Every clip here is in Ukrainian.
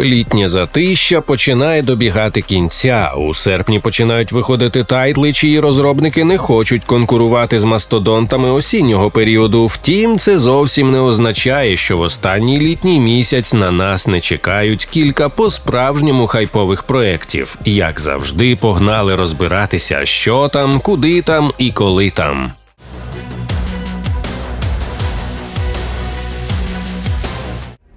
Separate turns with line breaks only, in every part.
Літнє затища починає добігати кінця. У серпні починають виходити тайтли, чиї розробники не хочуть конкурувати з мастодонтами осіннього періоду. Втім, це зовсім не означає, що в останній літній місяць на нас не чекають кілька по-справжньому хайпових проєктів. Як завжди, погнали розбиратися, що там, куди там і коли там.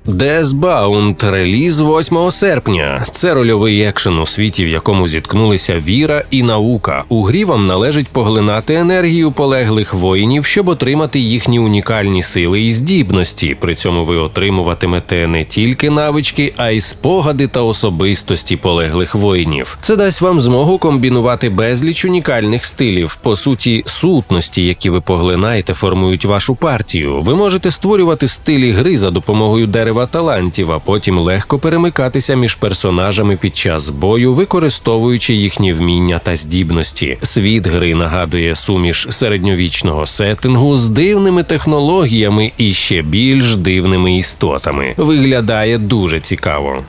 Deathbound – реліз 8 серпня. Це рольовий екшен у світі, в якому зіткнулися віра і наука. У грі вам належить поглинати енергію полеглих воїнів, щоб отримати їхні унікальні сили і здібності. При цьому ви отримуватимете не тільки навички, а й спогади та особистості полеглих воїнів. Це дасть вам змогу комбінувати безліч унікальних стилів. По суті, сутності, які ви поглинаєте, формують вашу партію. Ви можете створювати стилі гри за допомогою дерева талантів, а потім легко перемикатися між персонажами під час бою, використовуючи їхні вміння та здібності. Світ гри нагадує суміш середньовічного сеттингу з дивними технологіями і ще більш дивними істотами. Виглядає дуже цікаво.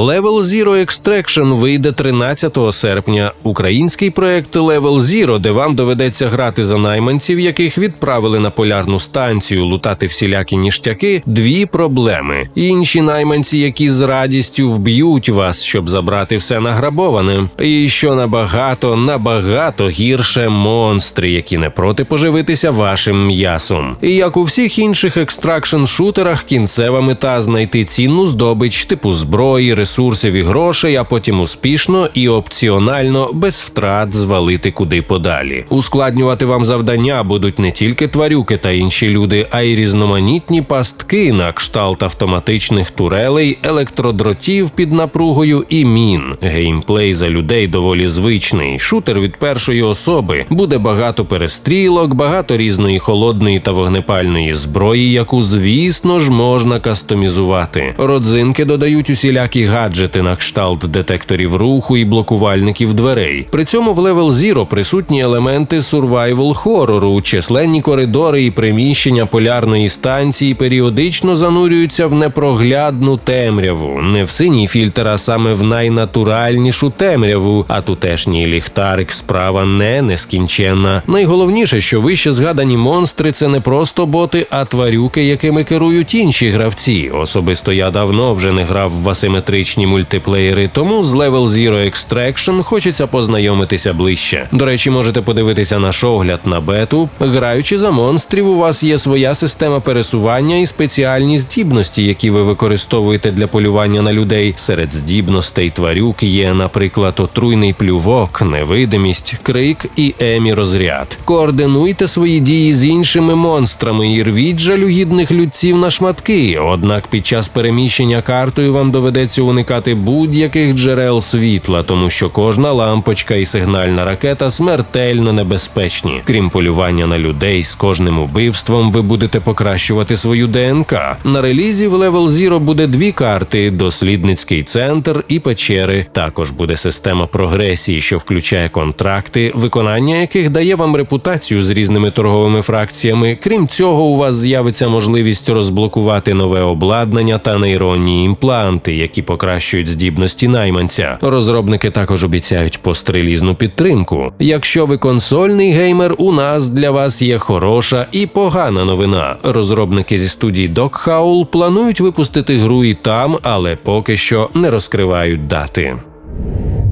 Level Zero Extraction вийде 13 серпня. Український проект Level Zero, де вам доведеться грати за найманців, яких відправили на полярну станцію лутати всілякі ніштяки. Дві проблеми. Інші найманці, які з радістю вб'ють вас, щоб забрати все награбоване. І що набагато, набагато гірше монстри, які не проти поживитися вашим м'ясом. І як у всіх інших екстракшн шутерах, кінцева мета знайти цінну здобич типу зброї ресурсів і грошей, а потім успішно і опціонально без втрат звалити куди подалі. Ускладнювати вам завдання будуть не тільки тварюки та інші люди, а й різноманітні пастки на кшталт автоматичних турелей, електродротів під напругою і мін. Геймплей за людей доволі звичний. Шутер від першої особи буде багато перестрілок, багато різної холодної та вогнепальної зброї, яку, звісно ж, можна кастомізувати. Родзинки додають усілякі гаджети на кшталт детекторів руху і блокувальників дверей. При цьому в Level Zero присутні елементи survival хорору, численні коридори і приміщення полярної станції періодично занурюються в непроглядну темряву, не в синій фільтр, а саме в найнатуральнішу темряву. А тутешній ліхтарик справа не нескінченна. Найголовніше, що вище згадані монстри це не просто боти, а тварюки, якими керують інші гравці. Особисто я давно вже не грав в асиметричні мультиплеєри, тому з Level Zero Extraction хочеться познайомитися ближче. До речі, можете подивитися наш огляд на бету. Граючи за монстрів, у вас є своя система пересування і спеціальні здібності, які ви використовуєте для полювання на людей. Серед здібностей тварюк є, наприклад, отруйний плювок, невидимість, крик і емі розряд. Координуйте свої дії з іншими монстрами і рвіть жалюгідних людців на шматки. Однак під час переміщення картою вам доведеться уникати будь-яких джерел світла, тому що кожна лампочка і сигнальна ракета смертельно небезпечні. Крім полювання на людей, з кожним убивством ви будете покращувати свою ДНК. На релізі в Level Zero буде дві карти: дослідницький центр і печери. Також буде система прогресії, що включає контракти, виконання яких дає вам репутацію з різними торговими фракціями. Крім цього, у вас з'явиться можливість розблокувати нове обладнання та нейронні імпланти, які покращують здібності найманця. Розробники також обіцяють пострелізну підтримку. Якщо ви консольний геймер, у нас для вас є хороша і погана новина. Розробники зі студії Dog Howl планують випустити гру і там, але поки що не розкривають дати.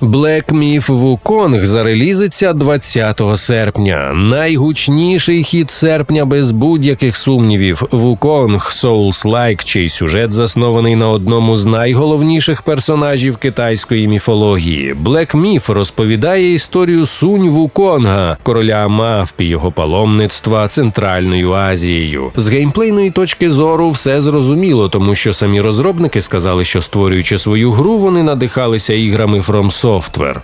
Black Myth Wukong зарелізиться 20 серпня. Найгучніший хіт серпня без будь-яких сумнівів. Wukong Souls-like, чий сюжет заснований на одному з найголовніших персонажів китайської міфології. Black Myth розповідає історію Сунь Вуконга, короля мавпі, його паломництва Центральною Азією. З геймплейної точки зору все зрозуміло, тому що самі розробники сказали, що створюючи свою гру, вони надихалися іграми From Software.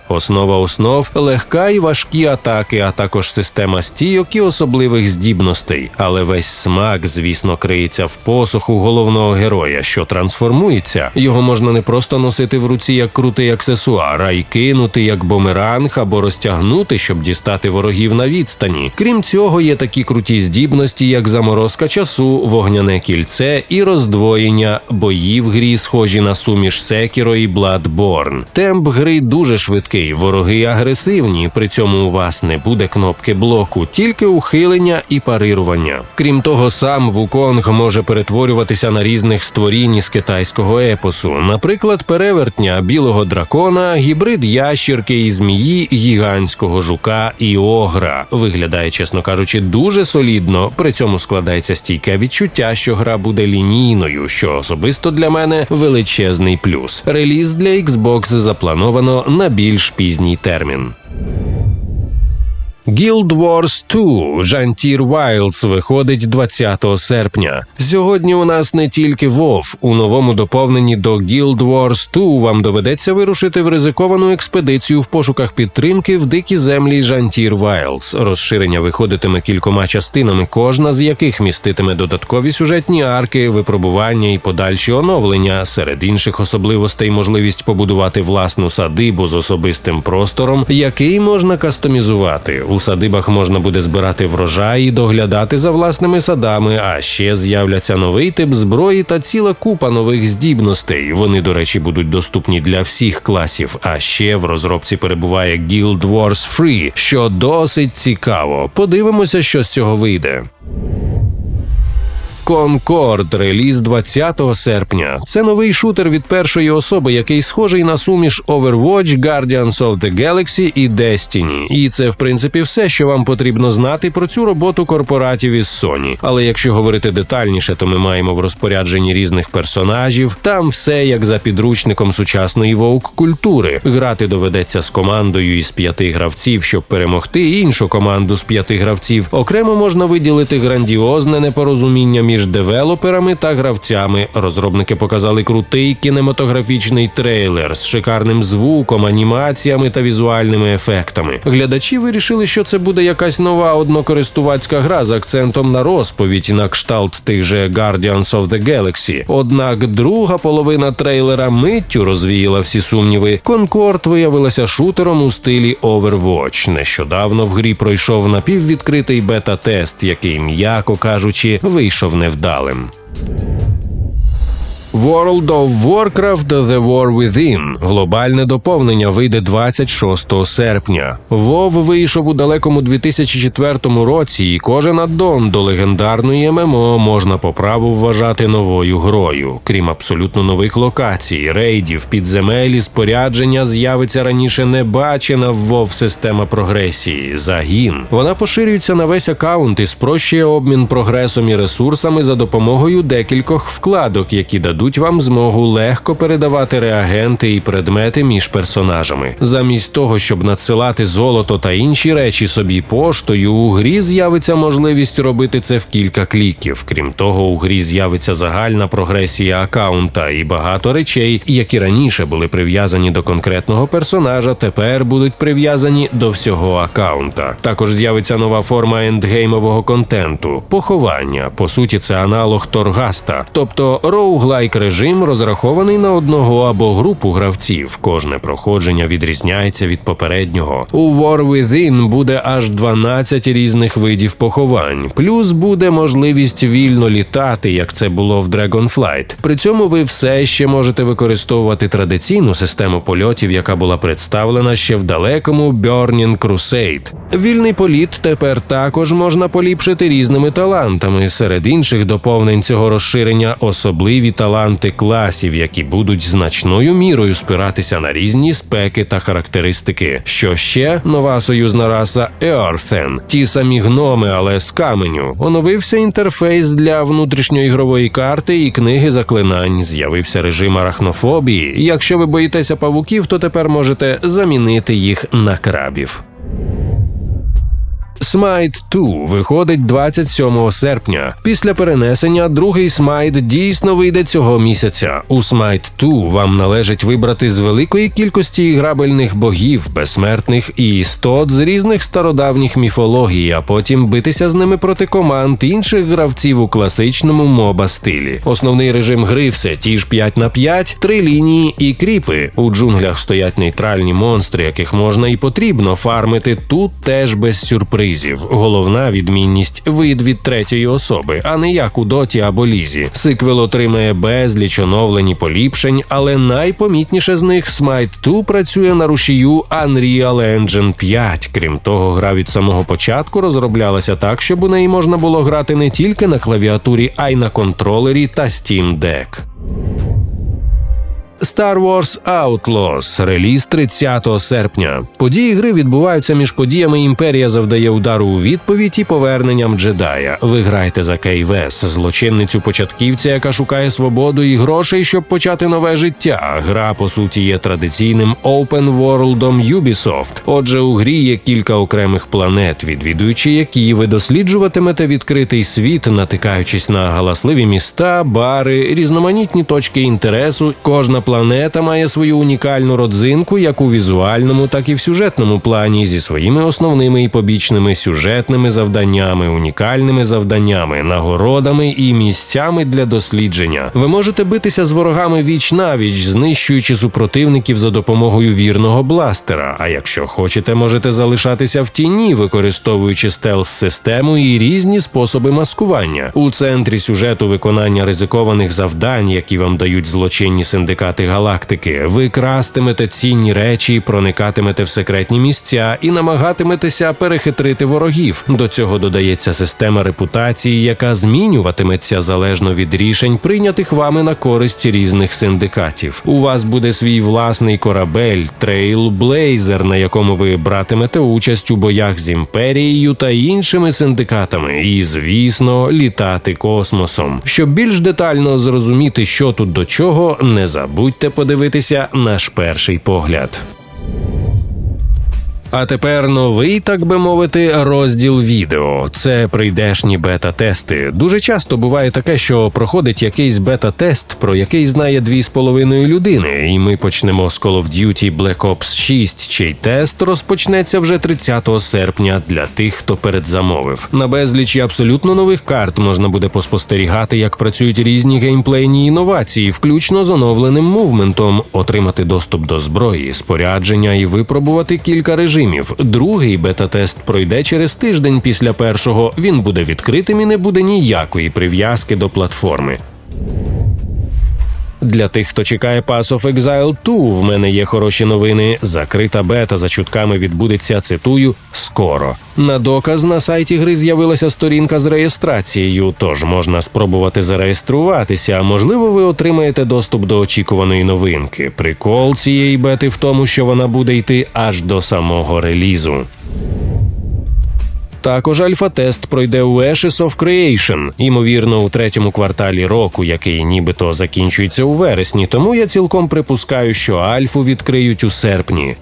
Основа основ легка і важкі атаки, а також система стійок і особливих здібностей. Але весь смак, звісно, криється в посоху головного героя, що трансформується. Його можна не просто носити в руці як крутий аксесуар, а й кинути як бумеранг або розтягнути, щоб дістати ворогів на відстані. Крім цього, є такі круті здібності, як заморозка часу, вогняне кільце і роздвоєння. Бої в грі схожі на суміш Sekiro і Bloodborne. Темп гри дуже швидкий, вороги агресивні. При цьому у вас не буде кнопки блоку, тільки ухилення і парирування. Крім того, сам Вуконг може перетворюватися на різних створінь із китайського епосу, наприклад, перевертня білого дракона, гібрид ящірки і змії, гігантського жука і огра. Виглядає, чесно кажучи, дуже солідно. При цьому складається стійке відчуття, що гра буде лінійною, що особисто для мене величезний плюс. Реліз для Xbox заплановано на більш пізній термін. Guild Wars 2 Jantir Wilds виходить 20 серпня. Сьогодні у нас не тільки WoW. У новому доповненні до Guild Wars 2 вам доведеться вирушити в ризиковану експедицію в пошуках підтримки в дикі землі Jantir Wilds. Розширення виходитиме кількома частинами, кожна з яких міститиме додаткові сюжетні арки, випробування і подальші оновлення. Серед інших особливостей можливість побудувати власну садибу з особистим простором, який можна кастомізувати. У садибах можна буде збирати врожай і доглядати за власними садами. А ще з'являться новий тип зброї та ціла купа нових здібностей. Вони, до речі, будуть доступні для всіх класів. А ще в розробці перебуває Guild Wars Free, що досить цікаво. Подивимося, що з цього вийде. Concord реліз 20 серпня. Це новий шутер від першої особи, який схожий на суміш Overwatch, Guardians of the Galaxy і Destiny. І це, в принципі, все, що вам потрібно знати про цю роботу корпоратів із Sony. Але якщо говорити детальніше, то ми маємо в розпорядженні різних персонажів. Там все як за підручником сучасної вовк культури. Грати доведеться з командою із п'яти гравців, щоб перемогти іншу команду з п'яти гравців. Окремо можна виділити грандіозне непорозуміння між девелоперами та гравцями. Розробники показали крутий кінематографічний трейлер з шикарним звуком, анімаціями та візуальними ефектами. Глядачі вирішили, що це буде якась нова однокористувацька гра з акцентом на розповідь на кшталт тих же Guardians of the Galaxy. Однак друга половина трейлера миттю розвіяла всі сумніви. Конкорд виявилася шутером у стилі Overwatch. Нещодавно в грі пройшов напіввідкритий бета-тест, який, м'яко кажучи, вийшов невдалим. World of Warcraft The War Within. Глобальне доповнення вийде 26 серпня. WoW вийшов у далекому 2004 році, і кожен аддон до легендарної ММО можна по праву вважати новою грою. Крім абсолютно нових локацій, рейдів, підземель спорядження, з'явиться раніше не бачена в WoW система прогресії. Загін. Вона поширюється на весь аккаунт і спрощує обмін прогресом і ресурсами за допомогою декількох вкладок, які дадуть дадуть вам змогу легко передавати реагенти і предмети між персонажами. Замість того, щоб надсилати золото та інші речі собі поштою, у грі з'явиться можливість робити це в кілька кліків. Крім того, у грі з'явиться загальна прогресія акаунта і багато речей, які раніше були прив'язані до конкретного персонажа, тепер будуть прив'язані до всього акаунта. Також з'явиться нова форма ендгеймового контенту поховання. По суті, це аналог торгаста, тобто роуглайк режим розрахований на одного або групу гравців. Кожне проходження відрізняється від попереднього. У War Within буде аж 12 різних видів поховань. Плюс буде можливість вільно літати, як це було в Dragonflight. При цьому ви все ще можете використовувати традиційну систему польотів, яка була представлена ще в далекому Burning Crusade. Вільний політ тепер також можна поліпшити різними талантами. Серед інших доповнень цього розширення особливі таланти класів, які будуть значною мірою спиратися на різні спеки та характеристики. Що ще нова союзна раса Еорфен, ті самі гноми, але з каменю. Оновився інтерфейс для внутрішньоігрової карти і книги заклинань. З'явився режим арахнофобії. Якщо ви боїтеся павуків, то тепер можете замінити їх на крабів. Smite 2 виходить 27 серпня. Після перенесення другий Smite дійсно вийде цього місяця. У Smite 2 вам належить вибрати з великої кількості грабельних богів, безсмертних і істот з різних стародавніх міфологій, а потім битися з ними проти команд інших гравців у класичному моба стилі. Основний режим гри все ті ж 5 на 5, три лінії і кріпи. У джунглях стоять нейтральні монстри, яких можна і потрібно фармити тут теж без сюрпризів. Головна відмінність вид від третьої особи, а не як у доті або лізі. Сиквел отримає безліч оновлень і поліпшень, але найпомітніше з них Smite 2 працює на рушію Unreal Engine 5. Крім того, гра від самого початку розроблялася так, щоб у неї можна було грати не тільки на клавіатурі, а й на контролері та Steam Deck. Star Wars Outlaws, реліз 30 серпня. Події гри відбуваються між подіями Імперія завдає удару у відповідь і поверненням джедая. Ви граєте за Кей Вес, злочинницю початківця, яка шукає свободу і грошей, щоб почати нове життя. Гра по суті є традиційним open worldом Ubisoft. Отже, у грі є кілька окремих планет, відвідуючи які ви досліджуватимете відкритий світ, натикаючись на галасливі міста, бари, різноманітні точки інтересу. Кожна планета має свою унікальну родзинку як у візуальному, так і в сюжетному плані зі своїми основними і побічними сюжетними завданнями, унікальними завданнями, нагородами і місцями для дослідження. Ви можете битися з ворогами віч навіч, знищуючи супротивників за допомогою вірного бластера. А якщо хочете, можете залишатися в тіні, використовуючи стелс-систему і різні способи маскування. У центрі сюжету виконання ризикованих завдань, які вам дають злочинні синдикати галактики. Ви крастимете цінні речі, проникатимете в секретні місця і намагатиметеся перехитрити ворогів. До цього додається система репутації, яка змінюватиметься залежно від рішень, прийнятих вами на користь різних синдикатів. У вас буде свій власний корабель, Trailblazer, на якому ви братимете участь у боях з імперією та іншими синдикатами, і, звісно, літати космосом. Щоб більш детально зрозуміти, що тут до чого, не забудьте подивитися наш перший погляд. А тепер новий, так би мовити, розділ відео. Це прийдешні бета-тести. Дуже часто буває таке, що проходить якийсь бета-тест, про який знає дві з половиною людини, і ми почнемо з Call of Duty Black Ops 6, чий тест розпочнеться вже 30 серпня для тих, хто передзамовив. На безлічі абсолютно нових карт можна буде поспостерігати, як працюють різні геймплейні інновації, включно з оновленим мувментом, отримати доступ до зброї, спорядження і випробувати кілька режимів. Другий бета-тест пройде через тиждень після першого. Він буде відкритим і не буде ніякої прив'язки до платформи. Для тих, хто чекає Pass of Exile 2, в мене є хороші новини. Закрита бета за чутками відбудеться, цитую, скоро. На доказ на сайті гри з'явилася сторінка з реєстрацією, тож можна спробувати зареєструватися. а Можливо, ви отримаєте доступ до очікуваної новинки. Прикол цієї бети в тому, що вона буде йти аж до самого релізу. Також альфа-тест пройде у Ashes of Creation, ймовірно, у третьому кварталі року, який нібито закінчується у вересні. Тому я цілком припускаю, що альфу відкриють у серпні.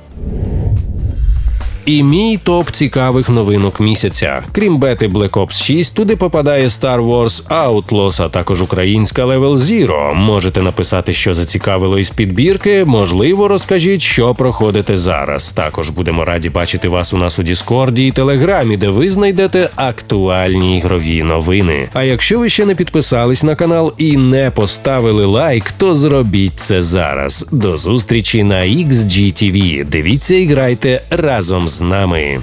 І мій топ цікавих новинок місяця. Крім бети Black Ops 6, туди попадає Star Wars Outlaws, а також українська Level Zero. Можете написати, що зацікавило із підбірки. Можливо, розкажіть, що проходите зараз. Також будемо раді бачити вас у нас у Діскорді і Телеграмі, де ви знайдете актуальні ігрові новини. А якщо ви ще не підписались на канал і не поставили лайк, то зробіть це зараз. До зустрічі на XGTV. Дивіться і грайте разом з нами.